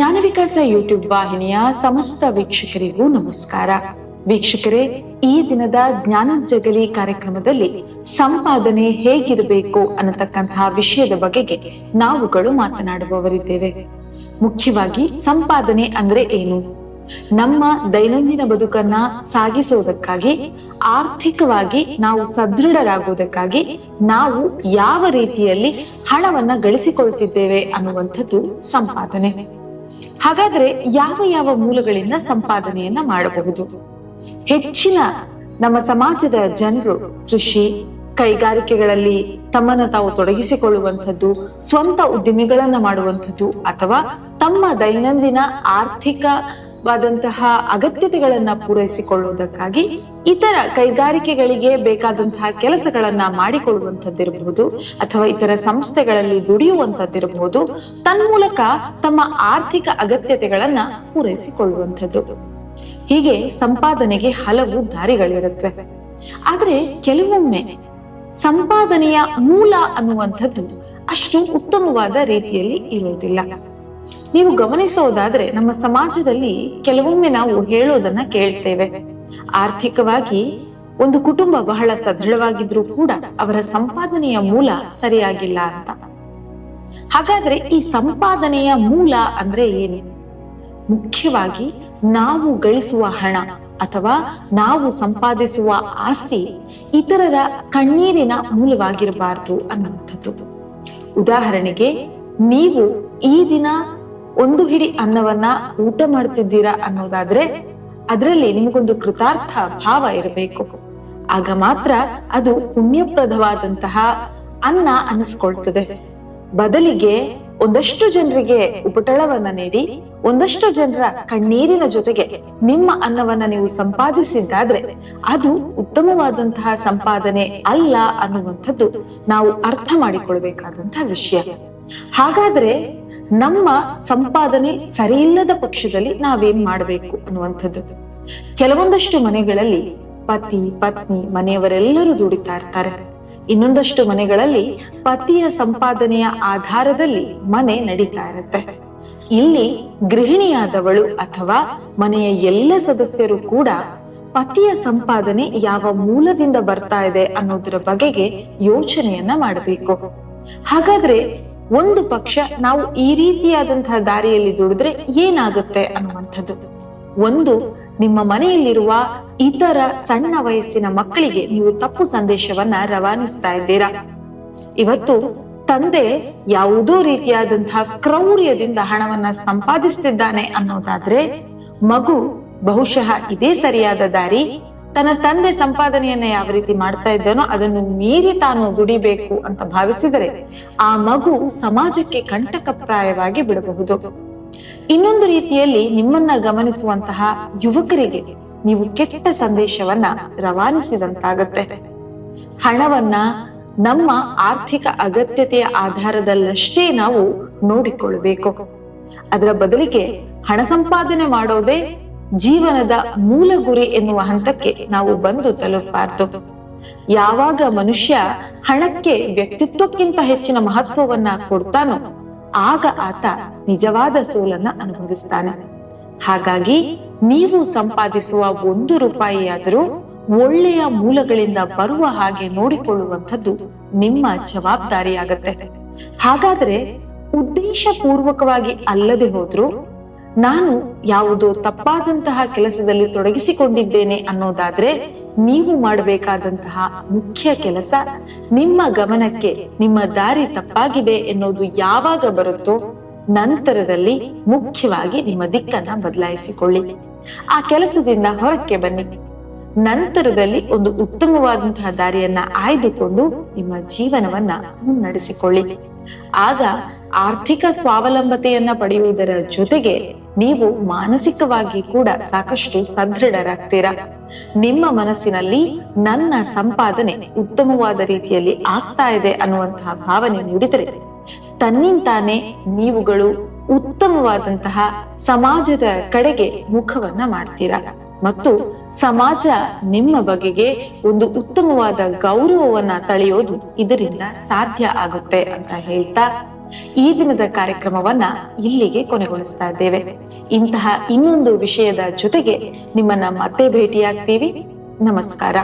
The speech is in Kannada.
ಜ್ಞಾನ ವಿಕಾಸ ಯೂಟ್ಯೂಬ್ ವಾಹಿನಿಯ ಸಮಸ್ತ ವೀಕ್ಷಕರಿಗೂ ನಮಸ್ಕಾರ. ವೀಕ್ಷಕರೇ, ಈ ದಿನದ ಜ್ಞಾನ ಜಗಲಿ ಕಾರ್ಯಕ್ರಮದಲ್ಲಿ ಸಂಪಾದನೆ ಹೇಗಿರಬೇಕು ಅನ್ನತಕ್ಕಂತಹ ವಿಷಯದ ಬಗೆಗೆ ನಾವುಗಳು ಮಾತನಾಡುವವರಿದ್ದೇವೆ. ಮುಖ್ಯವಾಗಿ ಸಂಪಾದನೆ ಅಂದ್ರೆ ಏನು? ನಮ್ಮ ದೈನಂದಿನ ಬದುಕನ್ನ ಸಾಗಿಸುವುದಕ್ಕಾಗಿ ಆರ್ಥಿಕವಾಗಿ ನಾವು ಸದೃಢರಾಗುವುದಕ್ಕಾಗಿ ನಾವು ಯಾವ ರೀತಿಯಲ್ಲಿ ಹಣವನ್ನ ಗಳಿಸಿಕೊಳ್ತಿದ್ದೇವೆ ಅನ್ನುವಂಥದ್ದು ಸಂಪಾದನೆ. ಹಾಗಾದ್ರೆ ಯಾವ ಯಾವ ಮೂಲಗಳಿಂದ ಸಂಪಾದನೆಯನ್ನ ಮಾಡಬಹುದು? ಹೆಚ್ಚಿನ ನಮ್ಮ ಸಮಾಜದ ಜನರು ಕೃಷಿ, ಕೈಗಾರಿಕೆಗಳಲ್ಲಿ ತಮ್ಮನ್ನ ತಾವು ತೊಡಗಿಸಿಕೊಳ್ಳುವಂಥದ್ದು, ಸ್ವಂತ ಉದ್ದಿಮೆಗಳನ್ನ ಮಾಡುವಂಥದ್ದು ಅಥವಾ ತಮ್ಮ ದೈನಂದಿನ ಆರ್ಥಿಕವಾದಂತಹ ಅಗತ್ಯತೆಗಳನ್ನ ಪೂರೈಸಿಕೊಳ್ಳುವುದಕ್ಕಾಗಿ ಇತರ ಕೈಗಾರಿಕೆಗಳಿಗೆ ಬೇಕಾದಂತಹ ಕೆಲಸಗಳನ್ನ ಮಾಡಿಕೊಳ್ಳುವಂಥದ್ದಿರಬಹುದು ಅಥವಾ ಇತರ ಸಂಸ್ಥೆಗಳಲ್ಲಿ ದುಡಿಯುವಂಥದ್ದಿರಬಹುದು ತನ್ಮೂಲಕ ತಮ್ಮ ಆರ್ಥಿಕ ಅಗತ್ಯತೆಗಳನ್ನ ಪೂರೈಸಿಕೊಳ್ಳುವಂಥದ್ದು. ಹೀಗೆ ಸಂಪಾದನೆಗೆ ಹಲವು ದಾರಿಗಳಿರುತ್ತವೆ ಆದ್ರೆ ಕೆಲವೊಮ್ಮೆ ಸಂಪಾದನೆಯ ಮೂಲ ಅನ್ನುವಂಥದ್ದು ಅಷ್ಟು ಉತ್ತಮವಾದ ರೀತಿಯಲ್ಲಿ ಇರುವುದಿಲ್ಲ. ನೀವು ಗಮನಿಸೋದಾದ್ರೆ ನಮ್ಮ ಸಮಾಜದಲ್ಲಿ ಕೆಲವೊಮ್ಮೆ ನಾವು ಹೇಳೋದನ್ನ ಕೇಳ್ತೇವೆ. ಆರ್ಥಿಕವಾಗಿ ಒಂದು ಕುಟುಂಬ ಬಹಳ ಸದೃಢವಾಗಿದ್ರೂ ಕೂಡ ಅವರ ಸಂಪಾದನೆಯ ಮೂಲ ಸರಿಯಾಗಿಲ್ಲ ಅಂತ. ಹಾಗಾದ್ರೆ ಈ ಸಂಪಾದನೆಯ ಮೂಲ ಅಂದ್ರೆ ಏನು? ಮುಖ್ಯವಾಗಿ ನಾವು ಗಳಿಸುವ ಹಣ ಅಥವಾ ನಾವು ಸಂಪಾದಿಸುವ ಆಸ್ತಿ ಇತರರ ಕಣ್ಣೀರಿನ ಮೂಲವಾಗಿರಬಾರದು ಅನ್ನುವಂಥದ್ದು. ಉದಾಹರಣೆಗೆ, ನೀವು ಈ ದಿನ ಒಂದು ಹಿಡಿ ಅನ್ನವನ್ನ ಊಟ ಮಾಡ್ತಿದ್ದೀರಾ ಅನ್ನೋದಾದ್ರೆ ಅದರಲ್ಲಿ ನಿಮಗೊಂದು ಕೃತಾರ್ಥ ಭಾವ ಇರಬೇಕು. ಆಗ ಮಾತ್ರ ಅದು ಪುಣ್ಯಪ್ರದವಾದಂತಹ ಅನ್ನ ಅನಿಸ್ಕೊಳ್ತದೆ. ಬದಲಿಗೆ ಒಂದಷ್ಟು ಜನರಿಗೆ ಉಪಟಳವನ್ನ ನೀಡಿ, ಒಂದಷ್ಟು ಜನರ ಕಣ್ಣೀರಿನ ಜೊತೆಗೆ ನಿಮ್ಮ ಅನ್ನವನ್ನ ನೀವು ಸಂಪಾದಿಸಿದ್ದಾದ್ರೆ ಅದು ಉತ್ತಮವಾದಂತಹ ಸಂಪಾದನೆ ಅಲ್ಲ ಅನ್ನುವಂಥದ್ದು ನಾವು ಅರ್ಥ ಮಾಡಿಕೊಳ್ಬೇಕಾದಂತಹ ವಿಷಯ. ಹಾಗಾದ್ರೆ ನಮ್ಮ ಸಂಪಾದನೆ ಸರಿಯಿಲ್ಲದ ಪಕ್ಷದಲ್ಲಿ ನಾವೇನ್ ಮಾಡಬೇಕು ಅನ್ನುವಂಥದ್ದು. ಕೆಲವೊಂದಷ್ಟು ಮನೆಗಳಲ್ಲಿ ಪತಿ, ಪತ್ನಿ, ಮನೆಯವರೆಲ್ಲರೂ ದುಡಿತಾ ಇರ್ತಾರೆ. ಇನ್ನೊಂದಷ್ಟು ಮನೆಗಳಲ್ಲಿ ಪತಿಯ ಸಂಪಾದನೆಯ ಆಧಾರದಲ್ಲಿ ಮನೆ ನಡೀತಾ ಇರುತ್ತೆ. ಇಲ್ಲಿ ಗೃಹಿಣಿಯಾದವಳು ಅಥವಾ ಮನೆಯ ಎಲ್ಲ ಸದಸ್ಯರು ಕೂಡ ಪತಿಯ ಸಂಪಾದನೆ ಯಾವ ಮೂಲದಿಂದ ಬರ್ತಾ ಇದೆ ಅನ್ನೋದರ ಬಗೆಗೆ ಯೋಚನೆಯನ್ನ ಮಾಡಬೇಕು. ಹಾಗಾದ್ರೆ ಒಂದು ಪಕ್ಷ ನಾವು ಈ ರೀತಿಯಾದಂತಹ ದಾರಿಯಲ್ಲಿ ದುಡಿದ್ರೆ ಏನಾಗುತ್ತೆ ಅನ್ನುವಂಥದ್ದು. ಒಂದು, ನಿಮ್ಮ ಮನೆಯಲ್ಲಿರುವ ಇತರ ಸಣ್ಣ ವಯಸ್ಸಿನ ಮಕ್ಕಳಿಗೆ ನೀವು ತಪ್ಪು ಸಂದೇಶವನ್ನ ರವಾನಿಸ್ತಾ ಇದ್ದೀರಾ? ಇವತ್ತು ತಂದೆ ಯಾವುದೋ ರೀತಿಯಾದಂತಹ ಕ್ರೌರ್ಯದಿಂದ ಹಣವನ್ನ ಸಂಪಾದಿಸ್ತಿದ್ದಾನೆ ಅನ್ನೋದಾದ್ರೆ ಮಗು ಬಹುಶಃ ಇದೇ ಸರಿಯಾದ ದಾರಿ ತನ್ನ ತಂದೆ ಸಂಪಾದನೆಯನ್ನ ಯಾವ ರೀತಿ ಮಾಡ್ತಾ ಇದ್ದಾನೋ ಅದನ್ನು ಮೀರಿ ತಾನು ದುಡಿಬೇಕು ಅಂತ ಭಾವಿಸಿದರೆ ಆ ಮಗು ಸಮಾಜಕ್ಕೆ ಕಂಟಕಪ್ರಾಯವಾಗಿ ಬಿಡಬಹುದು. ಇನ್ನೊಂದು ರೀತಿಯಲ್ಲಿ ನಿಮ್ಮನ್ನ ಗಮನಿಸುವಂತಹ ಯುವಕರಿಗೆ ನೀವು ಕೆಟ್ಟ ಸಂದೇಶವನ್ನ ರವಾನಿಸಿದಂತಾಗತ್ತೆ. ಹಣವನ್ನ ನಮ್ಮ ಆರ್ಥಿಕ ಅಗತ್ಯತೆಯ ಆಧಾರದಲ್ಲಷ್ಟೇ ನಾವು ನೋಡಿಕೊಳ್ಬೇಕು ಅದರ ಬದಲಿಗೆ ಹಣ ಸಂಪಾದನೆ ಮಾಡೋದೇ ಜೀವನದ ಮೂಲ ಗುರಿ ಎನ್ನುವ ಹಂತಕ್ಕೆ ನಾವು ಬಂದು ತಲುಪಬಾರ್ದು. ಯಾವಾಗ ಮನುಷ್ಯ ಹಣಕ್ಕೆ ವ್ಯಕ್ತಿತ್ವಕ್ಕಿಂತ ಹೆಚ್ಚಿನ ಮಹತ್ವವನ್ನ ಕೊಡ್ತಾನೋ, ಆಗ ಆತ ನಿಜವಾದ ಸೋಲನ್ನ ಅನುಭವಿಸ್ತಾನೆ. ಹಾಗಾಗಿ ನೀವು ಸಂಪಾದಿಸುವ ಒಂದು ರೂಪಾಯಿಯಾದರೂ ಒಳ್ಳೆಯ ಮೂಲಗಳಿಂದ ಬರುವ ಹಾಗೆ ನೋಡಿಕೊಳ್ಳುವಂಥದ್ದು ನಿಮ್ಮ ಜವಾಬ್ದಾರಿಯಾಗತ್ತೆ. ಹಾಗಾದ್ರೆ ಉದ್ದೇಶ ಪೂರ್ವಕವಾಗಿ ಅಲ್ಲದೆ ಹೋದ್ರು ನಾನು ಯಾವುದೋ ತಪ್ಪಾದಂತಹ ಕೆಲಸದಲ್ಲಿ ತೊಡಗಿಸಿಕೊಂಡಿದ್ದೇನೆ ಅನ್ನೋದಾದ್ರೆ ನೀವು ಮಾಡಬೇಕಾದಂತಹ ಮುಖ್ಯ ಕೆಲಸ ನಿಮ್ಮ ಗಮನಕ್ಕೆ ನಿಮ್ಮ ದಾರಿ ತಪ್ಪಾಗಿದೆ ಎನ್ನುವುದು ಯಾವಾಗ ಬರುತ್ತೋ ನಂತರದಲ್ಲಿ ಮುಖ್ಯವಾಗಿ ನಿಮ್ಮ ದಿಕ್ಕನ್ನ ಬದಲಾಯಿಸಿಕೊಳ್ಳಿ. ಆ ಕೆಲಸದಿಂದ ಹೊರಕ್ಕೆ ಬನ್ನಿ. ನಂತರದಲ್ಲಿ ಒಂದು ಉತ್ತಮವಾದಂತಹ ದಾರಿಯನ್ನ ಆಯ್ದುಕೊಂಡು ನಿಮ್ಮ ಜೀವನವನ್ನ ಮುನ್ನಡೆಸಿಕೊಳ್ಳಿ. ಆಗ ಆರ್ಥಿಕ ಸ್ವಾವಲಂಬತೆಯನ್ನ ಪಡೆಯುವುದರ ಜೊತೆಗೆ ನೀವು ಮಾನಸಿಕವಾಗಿ ಕೂಡ ಸಾಕಷ್ಟು ಸದೃಢರಾಗ್ತೀರಾ? ನಿಮ್ಮ ಮನಸ್ಸಿನಲ್ಲಿ ನನ್ನ ಸಂಪಾದನೆ ಉತ್ತಮವಾದ ರೀತಿಯಲ್ಲಿ ಆಗ್ತಾ ಇದೆ ಅನ್ನುವಂತಹ ಭಾವನೆ ನೀಡಿದರೆ ತನ್ನಿಂತಾನೆ ನೀವುಗಳು ಉತ್ತಮವಾದಂತಹ ಸಮಾಜದ ಕಡೆಗೆ ಮುಖವನ್ನ ಮಾಡ್ತೀರಾ? ಮತ್ತು ಸಮಾಜ ನಿಮ್ಮ ಬಗೆಗೆ ಒಂದು ಉತ್ತಮವಾದ ಗೌರವವನ್ನ ತಳೆಯೋದು ಇದರಿಂದ ಸಾಧ್ಯ ಆಗುತ್ತೆ ಅಂತ ಹೇಳ್ತಾ ಈ ದಿನದ ಕಾರ್ಯಕ್ರಮವನ್ನ ಇಲ್ಲಿಗೆ ಕೊನೆಗೊಳಿಸ್ತಾ ಇದ್ದೇವೆ. ಇಂತಹ ಇನ್ನೊಂದು ವಿಷಯದ ಜೊತೆಗೆ ನಿಮ್ಮನ್ನ ಮತ್ತೆ ಭೇಟಿಯಾಗ್ತೀವಿ. ನಮಸ್ಕಾರ.